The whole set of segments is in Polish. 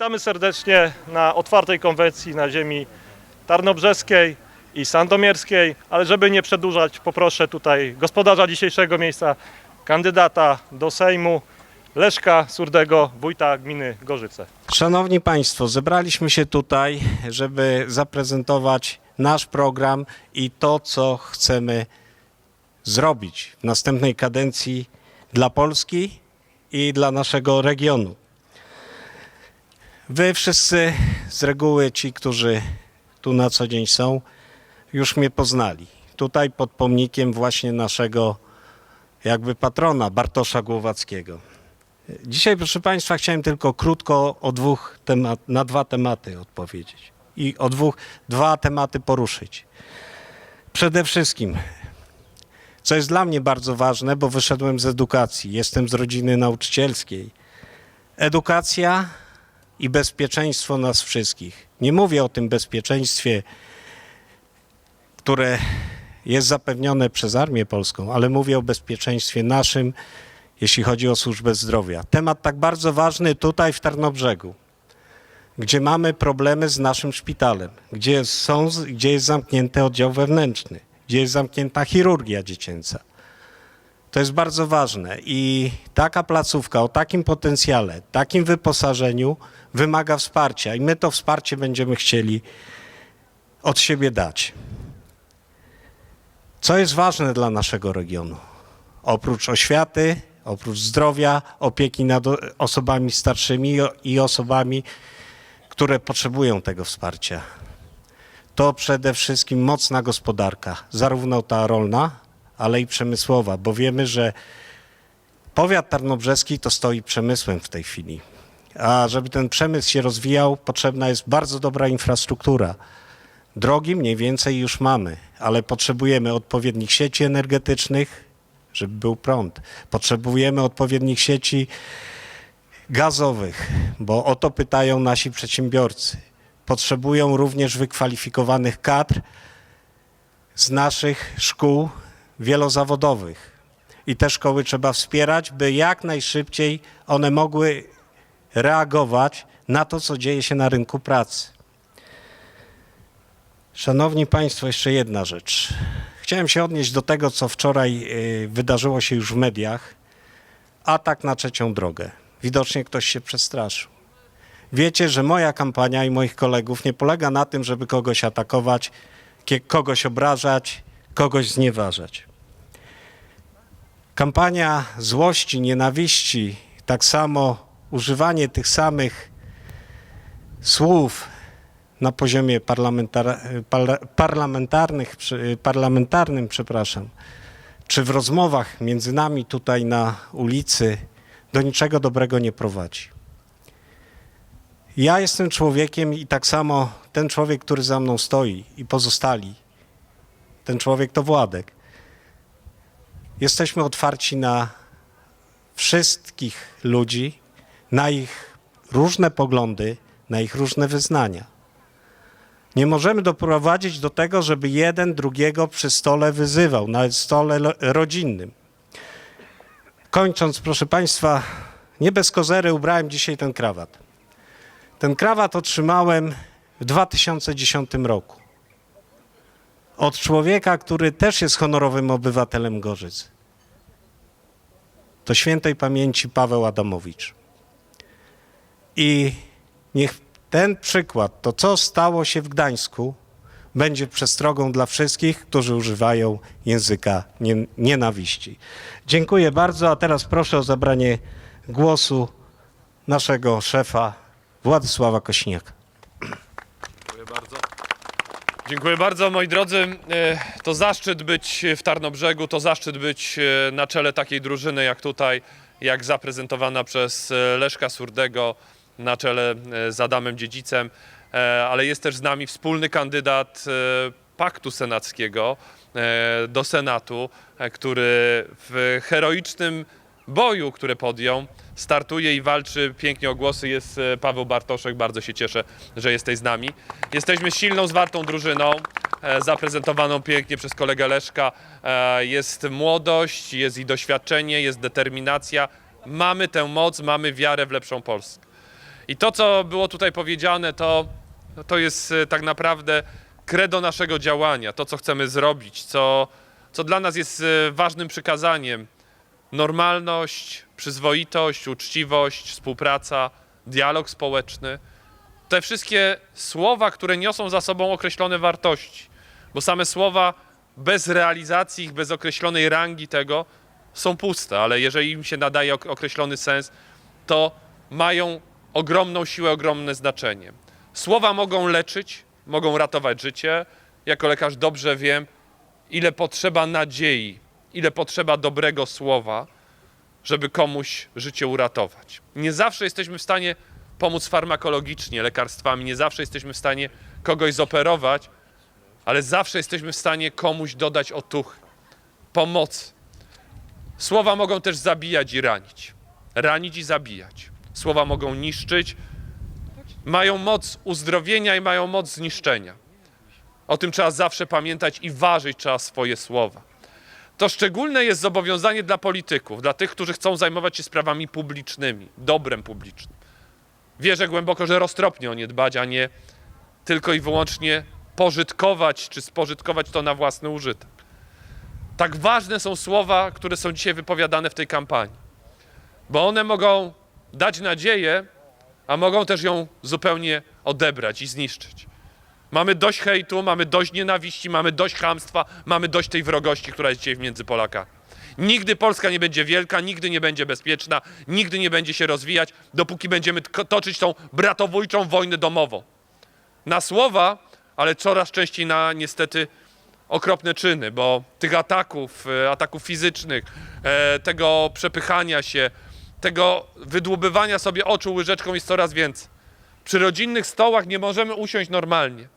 Witamy serdecznie na otwartej konwencji na ziemi tarnobrzeskiej i sandomierskiej, ale żeby nie przedłużać, poproszę tutaj gospodarza dzisiejszego miejsca, kandydata do Sejmu, Leszka Surdego, wójta gminy Gorzyce. Szanowni Państwo, zebraliśmy się tutaj, żeby zaprezentować nasz program i to, co chcemy zrobić w następnej kadencji dla Polski i dla naszego regionu. Wy wszyscy, z reguły ci, którzy tu na co dzień są, już mnie poznali. Tutaj pod pomnikiem właśnie naszego jakby patrona Bartosza Głowackiego. Dzisiaj, proszę Państwa, chciałem tylko krótko o dwóch temat, na dwa tematy odpowiedzieć i o dwóch, dwa tematy poruszyć. Przede wszystkim, co jest dla mnie bardzo ważne, bo wyszedłem z edukacji, jestem z rodziny nauczycielskiej. Edukacja i bezpieczeństwo nas wszystkich. Nie mówię o tym bezpieczeństwie, które jest zapewnione przez Armię Polską, ale mówię o bezpieczeństwie naszym, jeśli chodzi o służbę zdrowia. Temat tak bardzo ważny tutaj w Tarnobrzegu, gdzie mamy problemy z naszym szpitalem, gdzie, są, gdzie jest zamknięty oddział wewnętrzny, gdzie jest zamknięta chirurgia dziecięca. To jest bardzo ważne i taka placówka o takim potencjale, takim wyposażeniu wymaga wsparcia i my to wsparcie będziemy chcieli od siebie dać. Co jest ważne dla naszego regionu? Oprócz oświaty, oprócz zdrowia, opieki nad osobami starszymi i osobami, które potrzebują tego wsparcia. To przede wszystkim mocna gospodarka, zarówno ta rolna, ale i przemysłowa, bo wiemy, że powiat tarnobrzeski to stoi przemysłem w tej chwili. A żeby ten przemysł się rozwijał, potrzebna jest bardzo dobra infrastruktura. Drogi mniej więcej już mamy, ale potrzebujemy odpowiednich sieci energetycznych, żeby był prąd. Potrzebujemy odpowiednich sieci gazowych, bo o to pytają nasi przedsiębiorcy. Potrzebują również wykwalifikowanych kadr z naszych szkół wielozawodowych. I te szkoły trzeba wspierać, by jak najszybciej one mogły reagować na to, co dzieje się na rynku pracy. Szanowni Państwo, jeszcze jedna rzecz. Chciałem się odnieść do tego, co wczoraj y, wydarzyło się już w mediach. Atak na trzecią drogę. Widocznie ktoś się przestraszył. Wiecie, że moja kampania i moich kolegów nie polega na tym, żeby kogoś atakować, kogoś obrażać, kogoś znieważać. Kampania złości, nienawiści, tak samo używanie tych samych słów na poziomie parlamentar, par, parlamentarnych, parlamentarnym, przepraszam, czy w rozmowach między nami tutaj na ulicy do niczego dobrego nie prowadzi. Ja jestem człowiekiem i tak samo ten człowiek, który za mną stoi i pozostali, ten człowiek to Władek. Jesteśmy otwarci na wszystkich ludzi, na ich różne poglądy, na ich różne wyznania. Nie możemy doprowadzić do tego, żeby jeden drugiego przy stole wyzywał, na stole rodzinnym. Kończąc, proszę Państwa, nie bez kozery ubrałem dzisiaj ten krawat. Ten krawat otrzymałem w 2010 roku. Od człowieka, który też jest honorowym obywatelem Gorzyc. To świętej pamięci Paweł Adamowicz. I niech ten przykład, to co stało się w Gdańsku, będzie przestrogą dla wszystkich, którzy używają języka nie- nienawiści. Dziękuję bardzo, a teraz proszę o zabranie głosu naszego szefa Władysława Kośniaka. Dziękuję bardzo. Dziękuję bardzo, moi drodzy. E, To zaszczyt być w Tarnobrzegu, to zaszczyt być e, na czele takiej drużyny jak tutaj, jak zaprezentowana przez e, Leszka Surdego na czele e, z Adamem Dziedzicem, E, ale jest też z nami wspólny kandydat e, Paktu Senackiego do Senatu, który w heroicznym boju, który podjął, startuje i walczy pięknie o głosy. Jest Paweł Bartoszek, bardzo się cieszę, że jesteś z nami. Jesteśmy silną, zwartą drużyną, zaprezentowaną pięknie przez kolegę Leszka. Jest młodość, jest i doświadczenie, jest determinacja. Mamy tę moc, mamy wiarę w lepszą Polskę. I to, co było tutaj powiedziane, to, to jest e, tak naprawdę credo naszego działania, to, co chcemy zrobić, co, co dla nas jest e, ważnym przykazaniem. Normalność, przyzwoitość, uczciwość, współpraca, dialog społeczny. Te wszystkie słowa, które niosą za sobą określone wartości, bo same słowa bez realizacji ich, bez określonej rangi tego są puste, ale jeżeli im się nadaje ok- określony sens, to mają ogromną siłę, ogromne znaczenie. Słowa mogą leczyć, mogą ratować życie. Jako lekarz dobrze wiem, ile potrzeba nadziei, ile potrzeba dobrego słowa, żeby komuś życie uratować. Nie zawsze jesteśmy w stanie pomóc farmakologicznie, lekarstwami, nie zawsze jesteśmy w stanie kogoś zoperować, ale zawsze jesteśmy w stanie komuś dodać otuchy, pomocy. Słowa mogą też zabijać i ranić. Ranić i zabijać. Słowa mogą niszczyć, mają moc uzdrowienia i mają moc zniszczenia. O tym trzeba zawsze pamiętać i ważyć trzeba swoje słowa. To szczególne jest zobowiązanie dla polityków, dla tych, którzy chcą zajmować się sprawami publicznymi, dobrem publicznym. Wierzę głęboko, że roztropnie o nie dbać, a nie tylko i wyłącznie pożytkować czy spożytkować to na własny użytek. Tak ważne są słowa, które są dzisiaj wypowiadane w tej kampanii, bo one mogą dać nadzieję, a mogą też ją zupełnie odebrać i zniszczyć. Mamy dość hejtu, mamy dość nienawiści, mamy dość chamstwa, mamy dość tej wrogości, która jest dzisiaj między Polakami. Nigdy Polska nie będzie wielka, nigdy nie będzie bezpieczna, nigdy nie będzie się rozwijać, dopóki będziemy toczyć tą bratobójczą wojnę domową. Na słowa, ale coraz częściej na niestety okropne czyny, bo tych ataków, e, ataków fizycznych, e, tego przepychania się, tego wydłubywania sobie oczu łyżeczką jest coraz więcej. Przy rodzinnych stołach nie możemy usiąść normalnie.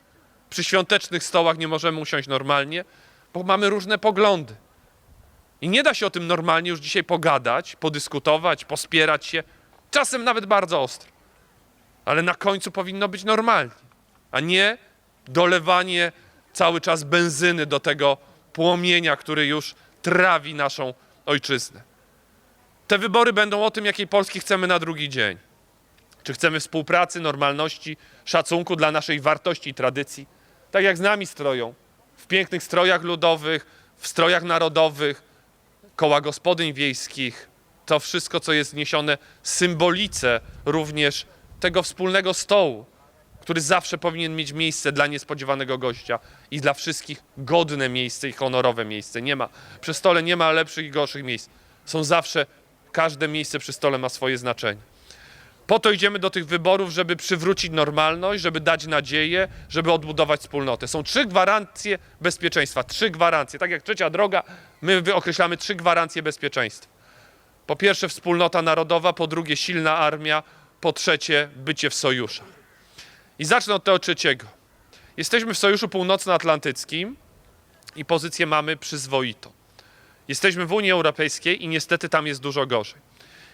Przy świątecznych stołach nie możemy usiąść normalnie, bo mamy różne poglądy. I nie da się o tym normalnie już dzisiaj pogadać, podyskutować, pospierać się, czasem nawet bardzo ostro. Ale na końcu powinno być normalnie, a nie dolewanie cały czas benzyny do tego płomienia, który już trawi naszą ojczyznę. Te wybory będą o tym, jakiej Polski chcemy na drugi dzień. Czy chcemy współpracy, normalności, szacunku dla naszej wartości i tradycji? Tak jak z nami stroją. W pięknych strojach ludowych, w strojach narodowych, koła gospodyń wiejskich. To wszystko, co jest niesione, symbolice również tego wspólnego stołu, który zawsze powinien mieć miejsce dla niespodziewanego gościa i dla wszystkich godne miejsce i honorowe miejsce. Nie ma, przy stole nie ma lepszych i gorszych miejsc. Są zawsze, każde miejsce przy stole ma swoje znaczenie. Po to idziemy do tych wyborów, żeby przywrócić normalność, żeby dać nadzieję, żeby odbudować wspólnotę. Są trzy gwarancje bezpieczeństwa. Trzy gwarancje. Tak jak trzecia droga, my określamy trzy gwarancje bezpieczeństwa. Po pierwsze wspólnota narodowa, po drugie silna armia, po trzecie bycie w sojuszach. I zacznę od tego trzeciego. Jesteśmy w Sojuszu Północnoatlantyckim i pozycję mamy przyzwoitą. Jesteśmy w Unii Europejskiej i niestety tam jest dużo gorzej.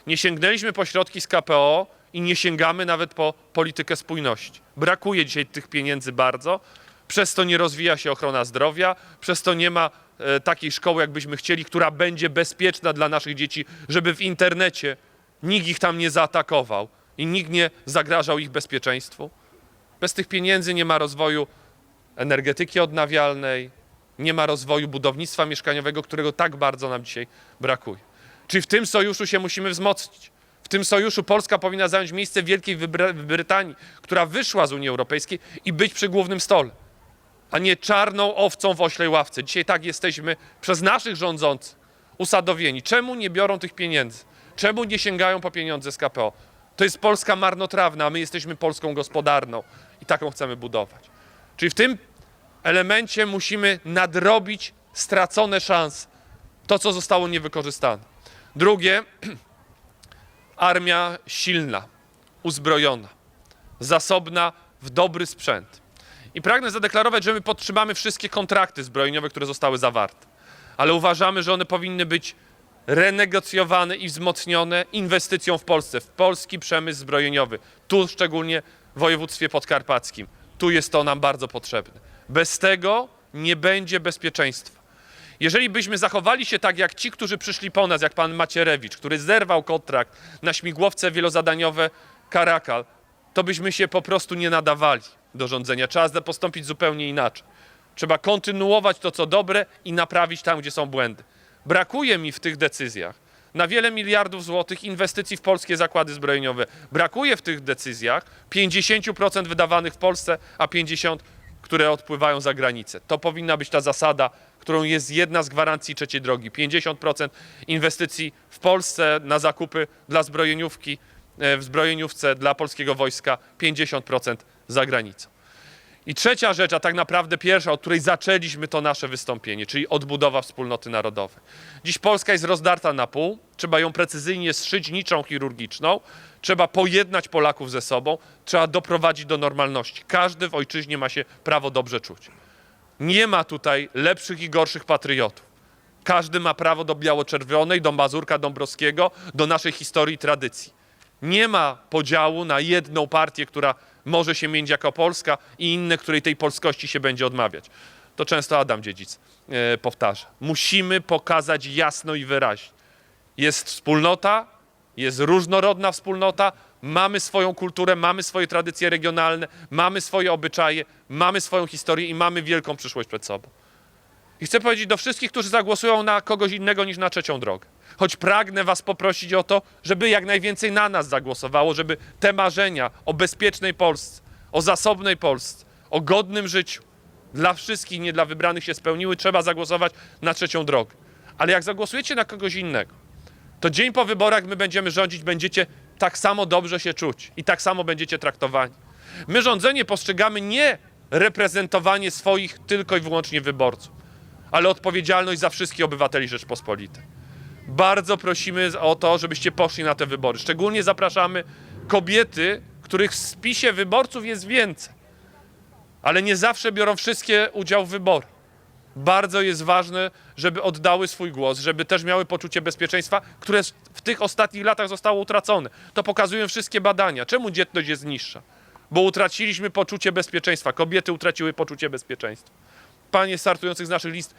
Nie sięgnęliśmy po środki z KPO i nie sięgamy nawet po politykę spójności. Brakuje dzisiaj tych pieniędzy bardzo, przez to nie rozwija się ochrona zdrowia, przez to nie ma e, takiej szkoły, jakbyśmy chcieli, która będzie bezpieczna dla naszych dzieci, żeby w internecie nikt ich tam nie zaatakował i nikt nie zagrażał ich bezpieczeństwu. Bez tych pieniędzy nie ma rozwoju energetyki odnawialnej, nie ma rozwoju budownictwa mieszkaniowego, którego tak bardzo nam dzisiaj brakuje. Czyli w tym sojuszu się musimy wzmocnić. W tym sojuszu Polska powinna zająć miejsce Wielkiej Brytanii, która wyszła z Unii Europejskiej i być przy głównym stole, a nie czarną owcą w oślej ławce. Dzisiaj tak jesteśmy przez naszych rządzących usadowieni. Czemu nie biorą tych pieniędzy? Czemu nie sięgają po pieniądze z KPO? To jest Polska marnotrawna, a my jesteśmy Polską gospodarną i taką chcemy budować. Czyli w tym elemencie musimy nadrobić stracone szanse, to co zostało niewykorzystane. Drugie, armia silna, uzbrojona, zasobna w dobry sprzęt. I pragnę zadeklarować, że my podtrzymamy wszystkie kontrakty zbrojeniowe, które zostały zawarte, ale uważamy, że one powinny być renegocjowane i wzmocnione inwestycją w Polsce, w polski przemysł zbrojeniowy, tu szczególnie w województwie podkarpackim. Tu jest to nam bardzo potrzebne. Bez tego nie będzie bezpieczeństwa. Jeżeli byśmy zachowali się tak jak ci, którzy przyszli po nas, jak pan Macierewicz, który zerwał kontrakt na śmigłowce wielozadaniowe Karakal, to byśmy się po prostu nie nadawali do rządzenia. Trzeba postąpić zupełnie inaczej. Trzeba kontynuować to, co dobre i naprawić tam, gdzie są błędy. Brakuje mi w tych decyzjach na wiele miliardów złotych inwestycji w polskie zakłady zbrojeniowe. Brakuje w tych decyzjach 50% wydawanych w Polsce, a 50% które odpływają za granicę. To powinna być ta zasada, którą jest jedna z gwarancji trzeciej drogi. 50% inwestycji w Polsce na zakupy dla zbrojeniówki, e, w zbrojeniówce dla polskiego wojska, 50% za granicą. I trzecia rzecz, a tak naprawdę pierwsza, od której zaczęliśmy to nasze wystąpienie, czyli odbudowa wspólnoty narodowej. Dziś Polska jest rozdarta na pół, trzeba ją precyzyjnie zszyć niczą chirurgiczną, trzeba pojednać Polaków ze sobą, trzeba doprowadzić do normalności. Każdy w ojczyźnie ma się prawo dobrze czuć. Nie ma tutaj lepszych i gorszych patriotów. Każdy ma prawo do biało-czerwonej, do Mazurka Dąbrowskiego, do naszej historii i tradycji. Nie ma podziału na jedną partię, która może się mieć jako Polska i inne, której tej polskości się będzie odmawiać. To często Adam Dziedzic e, powtarza. Musimy pokazać jasno i wyraźnie. Jest wspólnota, jest różnorodna wspólnota, mamy swoją kulturę, mamy swoje tradycje regionalne, mamy swoje obyczaje, mamy swoją historię i mamy wielką przyszłość przed sobą. I chcę powiedzieć do wszystkich, którzy zagłosują na kogoś innego niż na trzecią drogę. Choć pragnę Was poprosić o to, żeby jak najwięcej na nas zagłosowało, żeby te marzenia o bezpiecznej Polsce, o zasobnej Polsce, o godnym życiu dla wszystkich, nie dla wybranych się spełniły. Trzeba zagłosować na trzecią drogę. Ale jak zagłosujecie na kogoś innego, to dzień po wyborach my będziemy rządzić, będziecie tak samo dobrze się czuć i tak samo będziecie traktowani. My rządzenie postrzegamy nie reprezentowanie swoich tylko i wyłącznie wyborców, ale odpowiedzialność za wszystkich obywateli Rzeczpospolitej. Bardzo prosimy o to, żebyście poszli na te wybory. Szczególnie zapraszamy kobiety, których w spisie wyborców jest więcej, ale nie zawsze biorą wszystkie udział w wyborach. Bardzo jest ważne, żeby oddały swój głos, żeby też miały poczucie bezpieczeństwa, które w tych ostatnich latach zostało utracone. To pokazują wszystkie badania. Czemu dzietność jest niższa? Bo utraciliśmy poczucie bezpieczeństwa. Kobiety utraciły poczucie bezpieczeństwa. Panie startujących z naszych list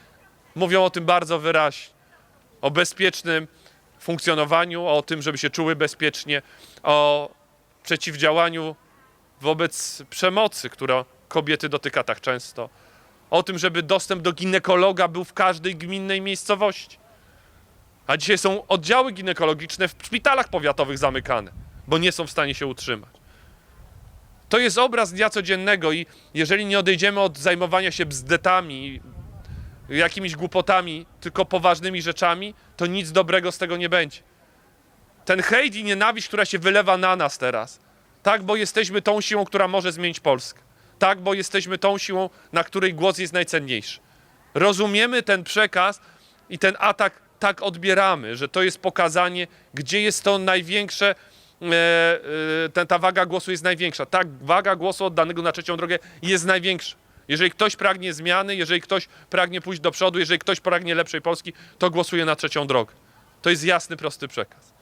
mówią o tym bardzo wyraźnie. O bezpiecznym funkcjonowaniu, o tym, żeby się czuły bezpiecznie, o przeciwdziałaniu wobec przemocy, która kobiety dotyka tak często o tym, żeby dostęp do ginekologa był w każdej gminnej miejscowości. A dzisiaj są oddziały ginekologiczne w szpitalach powiatowych zamykane, bo nie są w stanie się utrzymać. To jest obraz dnia codziennego i jeżeli nie odejdziemy od zajmowania się bzdetami, jakimiś głupotami, tylko poważnymi rzeczami, to nic dobrego z tego nie będzie. Ten hejt i nienawiść, która się wylewa na nas teraz, tak, bo jesteśmy tą siłą, która może zmienić Polskę. Tak, bo jesteśmy tą siłą, na której głos jest najcenniejszy. Rozumiemy ten przekaz i ten atak tak odbieramy, że to jest pokazanie, gdzie jest to największe, ten, ta waga głosu jest największa. Tak, waga głosu oddanego na trzecią drogę jest największa. Jeżeli ktoś pragnie zmiany, jeżeli ktoś pragnie pójść do przodu, jeżeli ktoś pragnie lepszej Polski, to głosuje na trzecią drogę. To jest jasny, prosty przekaz.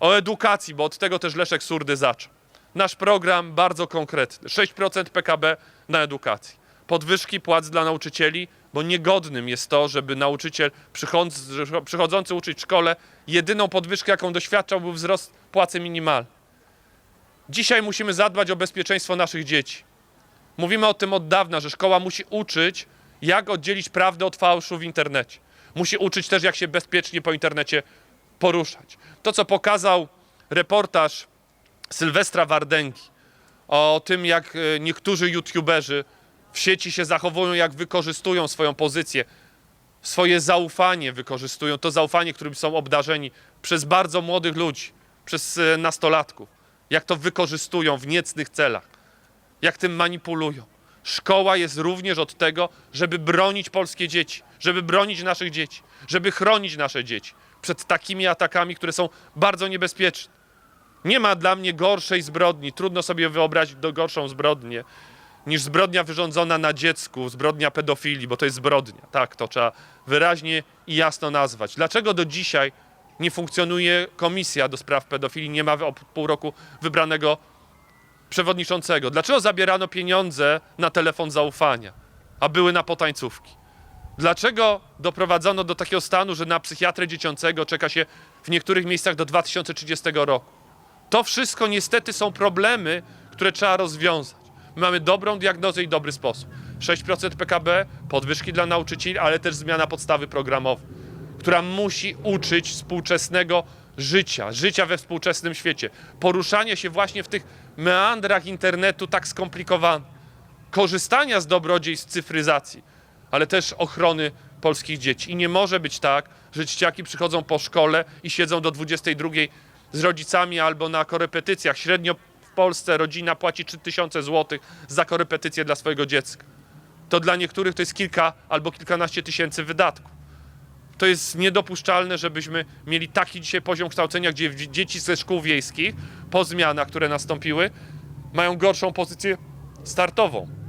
O edukacji, bo od tego też Leszek Surdy zaczął. Nasz program bardzo konkretny. 6% PKB na edukację. Podwyżki płac dla nauczycieli, bo niegodnym jest to, żeby nauczyciel przychodzący, uczyć w szkole, jedyną podwyżkę, jaką doświadczał, był wzrost płacy minimalnej. Dzisiaj musimy zadbać o bezpieczeństwo naszych dzieci. Mówimy o tym od dawna, że szkoła musi uczyć, jak oddzielić prawdę od fałszu w internecie. Musi uczyć też, jak się bezpiecznie po internecie poruszać. To, co pokazał reportaż Sylwestra Wardęgi o tym, jak e, niektórzy youtuberzy w sieci się zachowują, jak wykorzystują swoją pozycję, swoje zaufanie wykorzystują, to zaufanie, którym są obdarzeni przez bardzo młodych ludzi, przez e, nastolatków, jak to wykorzystują w niecnych celach, jak tym manipulują. Szkoła jest również od tego, żeby bronić polskie dzieci, żeby bronić naszych dzieci, żeby chronić nasze dzieci przed takimi atakami, które są bardzo niebezpieczne. Nie ma dla mnie gorszej zbrodni, trudno sobie wyobrazić gorszą zbrodnię, niż zbrodnia wyrządzona na dziecku, zbrodnia pedofilii, bo to jest zbrodnia. Tak, to trzeba wyraźnie i jasno nazwać. Dlaczego do dzisiaj nie funkcjonuje komisja do spraw pedofilii, nie ma od pół roku wybranego przewodniczącego? Dlaczego zabierano pieniądze na telefon zaufania, a były na potańcówki? Dlaczego doprowadzono do takiego stanu, że na psychiatrę dziecięcego czeka się w niektórych miejscach do 2030 roku? To wszystko niestety są problemy, które trzeba rozwiązać. My mamy dobrą diagnozę i dobry sposób. 6% PKB, podwyżki dla nauczycieli, ale też zmiana podstawy programowej, która musi uczyć współczesnego życia, życia we współczesnym świecie, poruszania się właśnie w tych meandrach internetu tak skomplikowanych, korzystania z dobrodziejstw cyfryzacji, ale też ochrony polskich dzieci. I nie może być tak, że dzieciaki przychodzą po szkole i siedzą do 22 z rodzicami albo na korepetycjach. Średnio w Polsce rodzina płaci 3000 zł za korepetycje dla swojego dziecka. To dla niektórych to jest kilka albo kilkanaście tysięcy wydatków. To jest niedopuszczalne, żebyśmy mieli taki dzisiaj poziom kształcenia, gdzie dzieci ze szkół wiejskich po zmianach, które nastąpiły, mają gorszą pozycję startową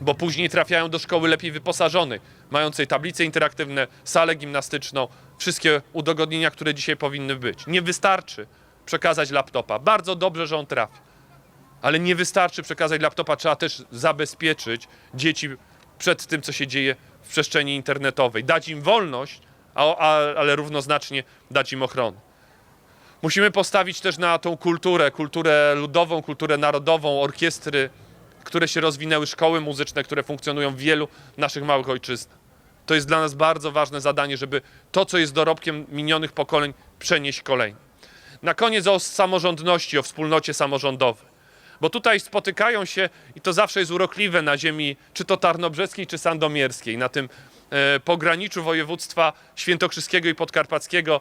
bo później trafiają do szkoły lepiej wyposażonej, mającej tablice interaktywne, salę gimnastyczną, wszystkie udogodnienia, które dzisiaj powinny być. Nie wystarczy przekazać laptopa. Bardzo dobrze, że on trafi. Ale nie wystarczy przekazać laptopa, trzeba też zabezpieczyć dzieci przed tym, co się dzieje w przestrzeni internetowej. Dać im wolność, a, a, ale równoznacznie dać im ochronę. Musimy postawić też na tą kulturę, kulturę ludową, kulturę narodową, orkiestry, które się rozwinęły, szkoły muzyczne, które funkcjonują w wielu naszych małych ojczyznach. To jest dla nas bardzo ważne zadanie, żeby to, co jest dorobkiem minionych pokoleń, przenieść kolejnym. Na koniec o samorządności, o wspólnocie samorządowej. Bo tutaj spotykają się, i to zawsze jest urokliwe na ziemi, czy to tarnobrzeskiej, czy sandomierskiej, na tym e, pograniczu województwa świętokrzyskiego i podkarpackiego.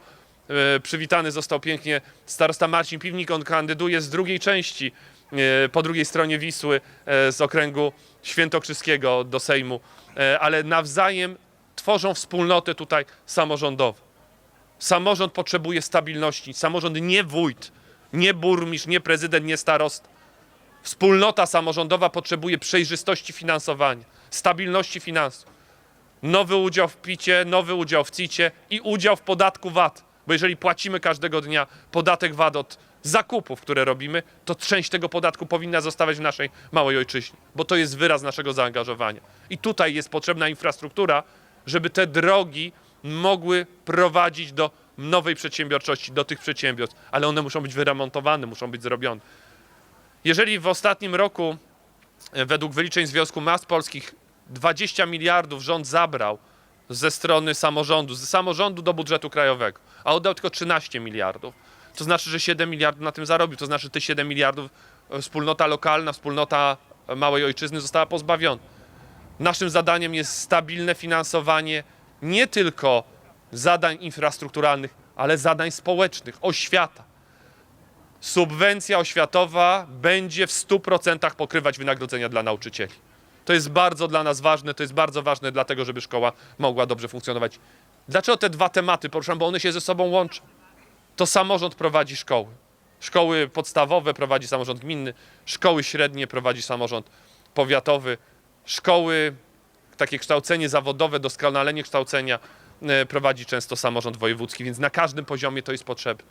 E, przywitany został pięknie starosta Marcin Piwnik, on kandyduje z drugiej części, e, po drugiej stronie Wisły, e, z okręgu świętokrzyskiego do Sejmu, e, ale nawzajem tworzą wspólnotę tutaj samorządową. Samorząd potrzebuje stabilności. Samorząd nie wójt, nie burmistrz, nie prezydent, nie starosta. Wspólnota samorządowa potrzebuje przejrzystości finansowania, stabilności finansów. Nowy udział w PIT-cie, nowy udział w CIT-cie i udział w podatku VAT. Bo jeżeli płacimy każdego dnia podatek VAT od zakupów, które robimy, to część tego podatku powinna zostawać w naszej małej ojczyźnie, bo to jest wyraz naszego zaangażowania. I tutaj jest potrzebna infrastruktura, żeby te drogi mogły prowadzić do nowej przedsiębiorczości, do tych przedsiębiorstw, ale one muszą być wyremontowane, muszą być zrobione. Jeżeli w ostatnim roku, e, według wyliczeń Związku Miast Polskich, 20 miliardów rząd zabrał ze strony samorządu, z samorządu do budżetu krajowego, a oddał tylko 13 miliardów, to znaczy, że 7 miliardów na tym zarobił. To znaczy, te 7 miliardów e, wspólnota lokalna, wspólnota e, małej ojczyzny została pozbawiona. Naszym zadaniem jest stabilne finansowanie nie tylko zadań infrastrukturalnych, ale zadań społecznych, oświata. Subwencja oświatowa będzie w 100% pokrywać wynagrodzenia dla nauczycieli. To jest bardzo dla nas ważne, to jest bardzo ważne dlatego, żeby szkoła mogła dobrze funkcjonować. Dlaczego te dwa tematy poruszam? Bo one się ze sobą łączą. To samorząd prowadzi szkoły. Szkoły podstawowe prowadzi samorząd gminny, szkoły średnie prowadzi samorząd powiatowy, szkoły, takie kształcenie zawodowe, doskonalenie kształcenia e, prowadzi często samorząd wojewódzki, więc na każdym poziomie to jest potrzebne.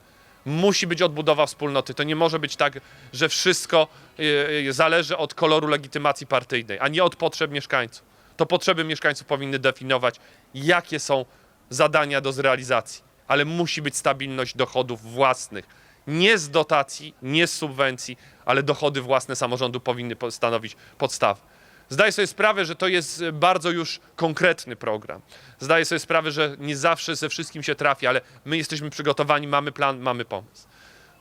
Musi być odbudowa wspólnoty. To nie może być tak, że wszystko e, e, zależy od koloru legitymacji partyjnej, a nie od potrzeb mieszkańców. To potrzeby mieszkańców powinny definiować, jakie są zadania do zrealizacji, ale musi być stabilność dochodów własnych. Nie z dotacji, nie z subwencji, ale dochody własne samorządu powinny po- stanowić podstawę. Zdaję sobie sprawę, że to jest bardzo już konkretny program. Zdaję sobie sprawę, że nie zawsze ze wszystkim się trafi, ale my jesteśmy przygotowani, mamy plan, mamy pomysł.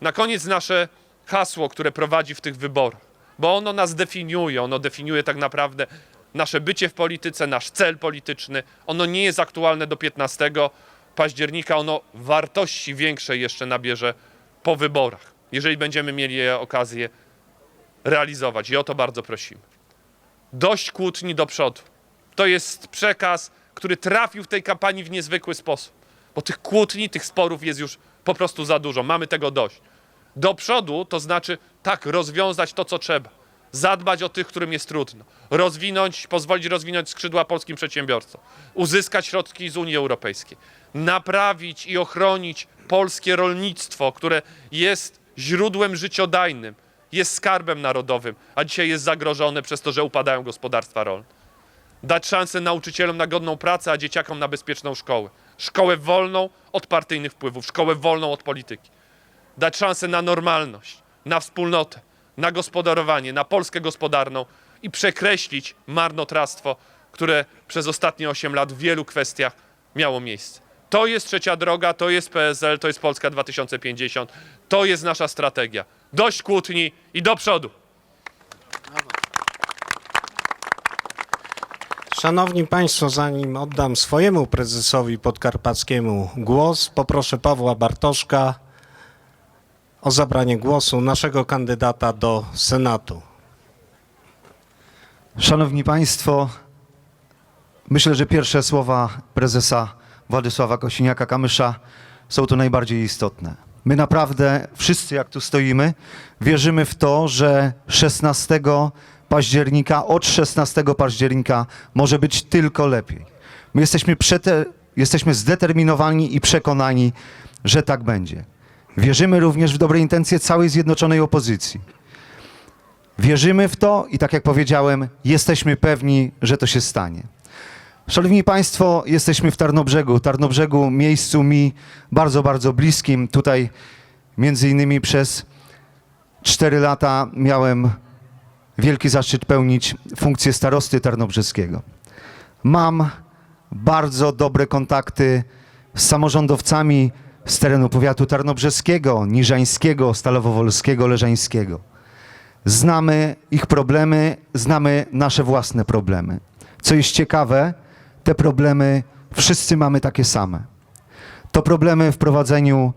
Na koniec nasze hasło, które prowadzi w tych wyborach, bo ono nas definiuje, ono definiuje tak naprawdę nasze bycie w polityce, nasz cel polityczny. Ono nie jest aktualne do 15 października, ono wartości większej jeszcze nabierze po wyborach, jeżeli będziemy mieli okazję realizować. I o to bardzo prosimy. Dość kłótni do przodu. To jest przekaz, który trafił w tej kampanii w niezwykły sposób, bo tych kłótni, tych sporów jest już po prostu za dużo. Mamy tego dość. Do przodu to znaczy tak, rozwiązać to, co trzeba. Zadbać o tych, którym jest trudno. Rozwinąć, pozwolić rozwinąć skrzydła polskim przedsiębiorcom. Uzyskać środki z Unii Europejskiej. Naprawić i ochronić polskie rolnictwo, które jest źródłem życiodajnym, jest skarbem narodowym, a dzisiaj jest zagrożone przez to, że upadają gospodarstwa rolne dać szansę nauczycielom na godną pracę, a dzieciakom na bezpieczną szkołę. Szkołę wolną od partyjnych wpływów, szkołę wolną od polityki. Dać szansę na normalność, na wspólnotę, na gospodarowanie, na Polskę gospodarną i przekreślić marnotrawstwo, które przez ostatnie 8 lat w wielu kwestiach miało miejsce. To jest trzecia droga, to jest PSL, to jest Polska 2050, to jest nasza strategia. Dość kłótni i do przodu. Szanowni Państwo, zanim oddam swojemu prezesowi podkarpackiemu głos, poproszę Pawła Bartoszka o zabranie głosu naszego kandydata do Senatu. Szanowni Państwo, myślę, że pierwsze słowa prezesa Władysława Kosiniaka-Kamysza są tu najbardziej istotne. My naprawdę, wszyscy jak tu stoimy, wierzymy w to, że 16 października, od 16 października może być tylko lepiej. My jesteśmy, przete, jesteśmy zdeterminowani i przekonani, że tak będzie. Wierzymy również w dobre intencje całej zjednoczonej opozycji. Wierzymy w to i tak jak powiedziałem, jesteśmy pewni, że to się stanie. Szanowni Państwo, jesteśmy w Tarnobrzegu. Tarnobrzegu, miejscu mi bardzo, bardzo bliskim. Tutaj między innymi przez 4 lata miałem wielki zaszczyt pełnić funkcję starosty tarnobrzeskiego. Mam bardzo dobre kontakty z samorządowcami z terenu powiatu tarnobrzeskiego, niżańskiego, stalowowolskiego, leżańskiego. Znamy ich problemy, znamy nasze własne problemy. Co jest ciekawe, te problemy wszyscy mamy takie same. To problemy w prowadzeniu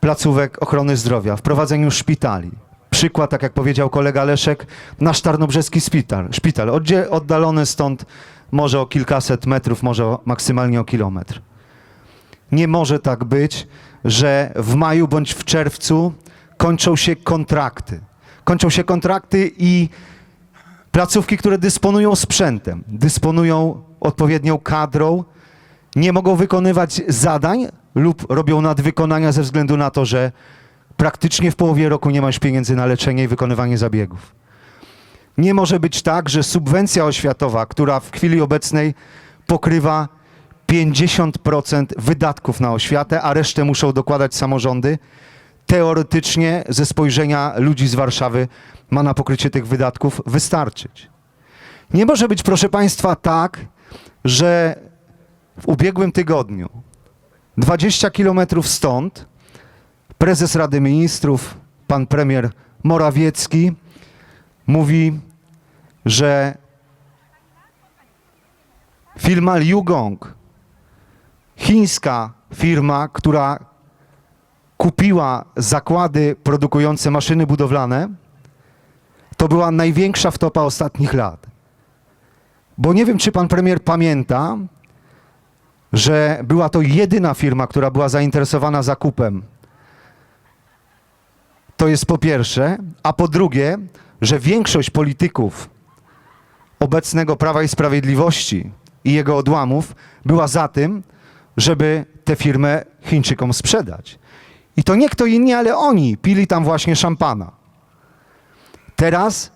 placówek ochrony zdrowia, w prowadzeniu szpitali. Przykład, tak jak powiedział kolega Leszek, nasz tarnobrzeski szpital, szpital oddalony stąd może o kilkaset metrów, może maksymalnie o kilometr. Nie może tak być, że w maju bądź w czerwcu kończą się kontrakty. Kończą się kontrakty i placówki, które dysponują sprzętem, dysponują odpowiednią kadrą, nie mogą wykonywać zadań lub robią nadwykonania ze względu na to, że praktycznie w połowie roku nie ma już pieniędzy na leczenie i wykonywanie zabiegów. Nie może być tak, że subwencja oświatowa, która w chwili obecnej pokrywa 50% wydatków na oświatę, a resztę muszą dokładać samorządy, teoretycznie ze spojrzenia ludzi z Warszawy ma na pokrycie tych wydatków wystarczyć. Nie może być, proszę Państwa, tak, że w ubiegłym tygodniu, 20 kilometrów stąd, prezes Rady Ministrów, pan premier Morawiecki, mówi, że firma Liu Gong, chińska firma, która kupiła zakłady produkujące maszyny budowlane, to była największa wtopa ostatnich lat. Bo nie wiem, czy pan premier pamięta, że była to jedyna firma, która była zainteresowana zakupem. To jest po pierwsze, a po drugie, że większość polityków obecnego Prawa i Sprawiedliwości i jego odłamów była za tym, żeby tę firmę Chińczykom sprzedać. I to nie kto inni, ale oni pili tam właśnie szampana. Teraz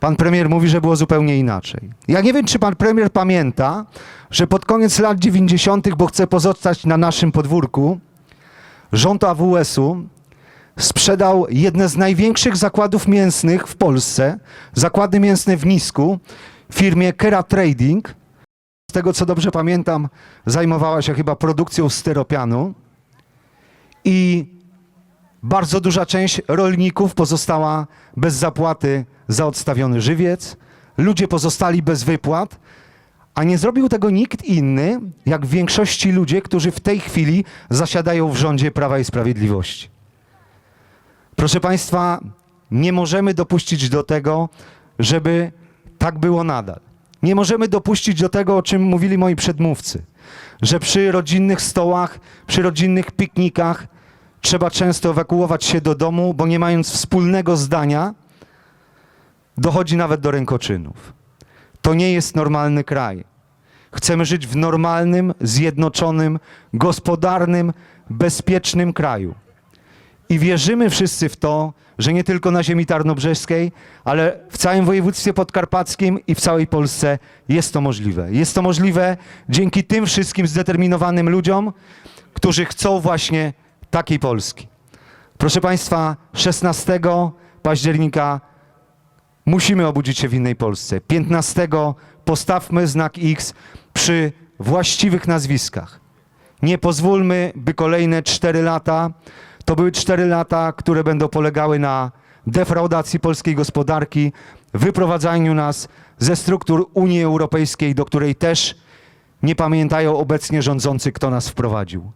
pan premier mówi, że było zupełnie inaczej. Ja nie wiem, czy pan premier pamięta, że pod koniec lat 90., bo chce pozostać na naszym podwórku, rząd AWS-u sprzedał jedne z największych zakładów mięsnych w Polsce, zakłady mięsne w Nisku, firmie Kera Trading. Z tego co dobrze pamiętam, zajmowała się chyba produkcją styropianu i bardzo duża część rolników pozostała bez zapłaty za odstawiony żywiec. Ludzie pozostali bez wypłat, a nie zrobił tego nikt inny, jak w większości ludzie, którzy w tej chwili zasiadają w rządzie Prawa i Sprawiedliwości. Proszę Państwa, nie możemy dopuścić do tego, żeby tak było nadal. Nie możemy dopuścić do tego, o czym mówili moi przedmówcy, że przy rodzinnych stołach, przy rodzinnych piknikach trzeba często ewakuować się do domu, bo nie mając wspólnego zdania, dochodzi nawet do rękoczynów. To nie jest normalny kraj. Chcemy żyć w normalnym, zjednoczonym, gospodarnym, bezpiecznym kraju. I wierzymy wszyscy w to, że nie tylko na ziemi tarnobrzeskiej, ale w całym województwie podkarpackim i w całej Polsce jest to możliwe. Jest to możliwe dzięki tym wszystkim zdeterminowanym ludziom, którzy chcą właśnie takiej Polski. Proszę Państwa, 16 października musimy obudzić się w innej Polsce. 15 postawmy znak X przy właściwych nazwiskach. Nie pozwólmy, by kolejne 4 lata to były 4 lata, które będą polegały na defraudacji polskiej gospodarki, wyprowadzaniu nas ze struktur Unii Europejskiej, do której też nie pamiętają obecnie rządzący, kto nas wprowadził.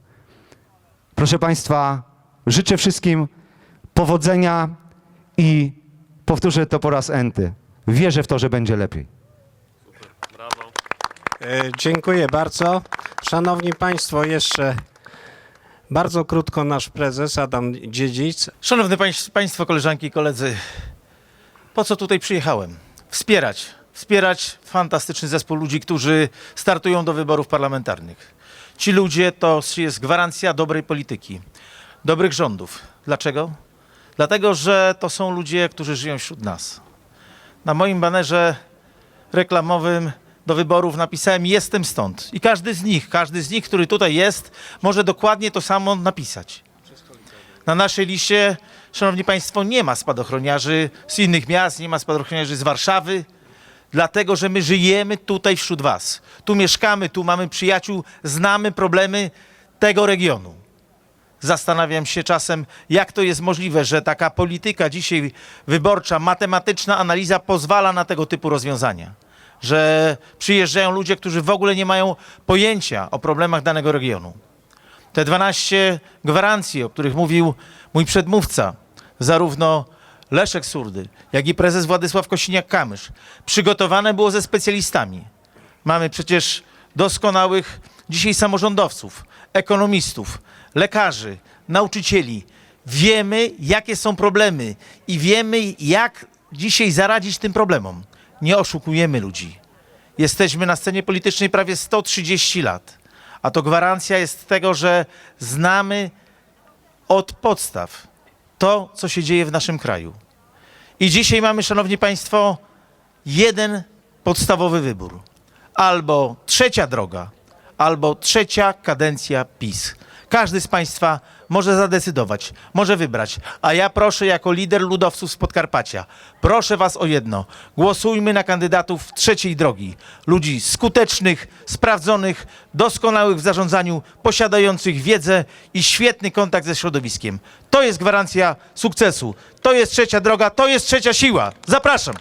Proszę Państwa, życzę wszystkim powodzenia i powtórzę to po raz enty. Wierzę w to, że będzie lepiej. Brawo. E, Dziękuję bardzo. Szanowni Państwo, jeszcze bardzo krótko nasz prezes Adam Dziedzic. Szanowni pańś- Państwo, koleżanki i koledzy, po co tutaj przyjechałem? Wspierać. Wspierać fantastyczny zespół ludzi, którzy startują do wyborów parlamentarnych. Ci ludzie to jest gwarancja dobrej polityki, dobrych rządów. Dlaczego? Dlatego, że to są ludzie, którzy żyją wśród nas. Na moim banerze reklamowym do wyborów napisałem jestem stąd. I każdy z nich, każdy z nich, który tutaj jest, może dokładnie to samo napisać. Na naszej liście, szanowni państwo, nie ma spadochroniarzy z innych miast, nie ma spadochroniarzy z Warszawy, dlatego że my żyjemy tutaj wśród was. Tu mieszkamy, tu mamy przyjaciół, znamy problemy tego regionu. Zastanawiam się czasem, jak to jest możliwe, że taka polityka dzisiaj wyborcza, matematyczna analiza pozwala na tego typu rozwiązania. Że przyjeżdżają ludzie, którzy w ogóle nie mają pojęcia o problemach danego regionu. Te 12 gwarancji, o których mówił mój przedmówca, zarówno Leszek Surdy, jak i prezes Władysław Kosiniak-Kamysz, przygotowane było ze specjalistami. Mamy przecież doskonałych dzisiaj samorządowców, ekonomistów, lekarzy, nauczycieli. Wiemy, jakie są problemy i wiemy, jak dzisiaj zaradzić tym problemom. Nie oszukujemy ludzi. Jesteśmy na scenie politycznej prawie 130 lat, a to gwarancja jest tego, że znamy od podstaw to, co się dzieje w naszym kraju. I dzisiaj mamy, szanowni państwo, jeden podstawowy wybór. Albo trzecia droga, albo trzecia kadencja PiS. Każdy z państwa może zadecydować, może wybrać. A ja proszę jako lider ludowców z Podkarpacia, proszę was o jedno. Głosujmy na kandydatów trzeciej drogi. Ludzi skutecznych, sprawdzonych, doskonałych w zarządzaniu, posiadających wiedzę i świetny kontakt ze środowiskiem. To jest gwarancja sukcesu. To jest trzecia droga, to jest trzecia siła. Zapraszam.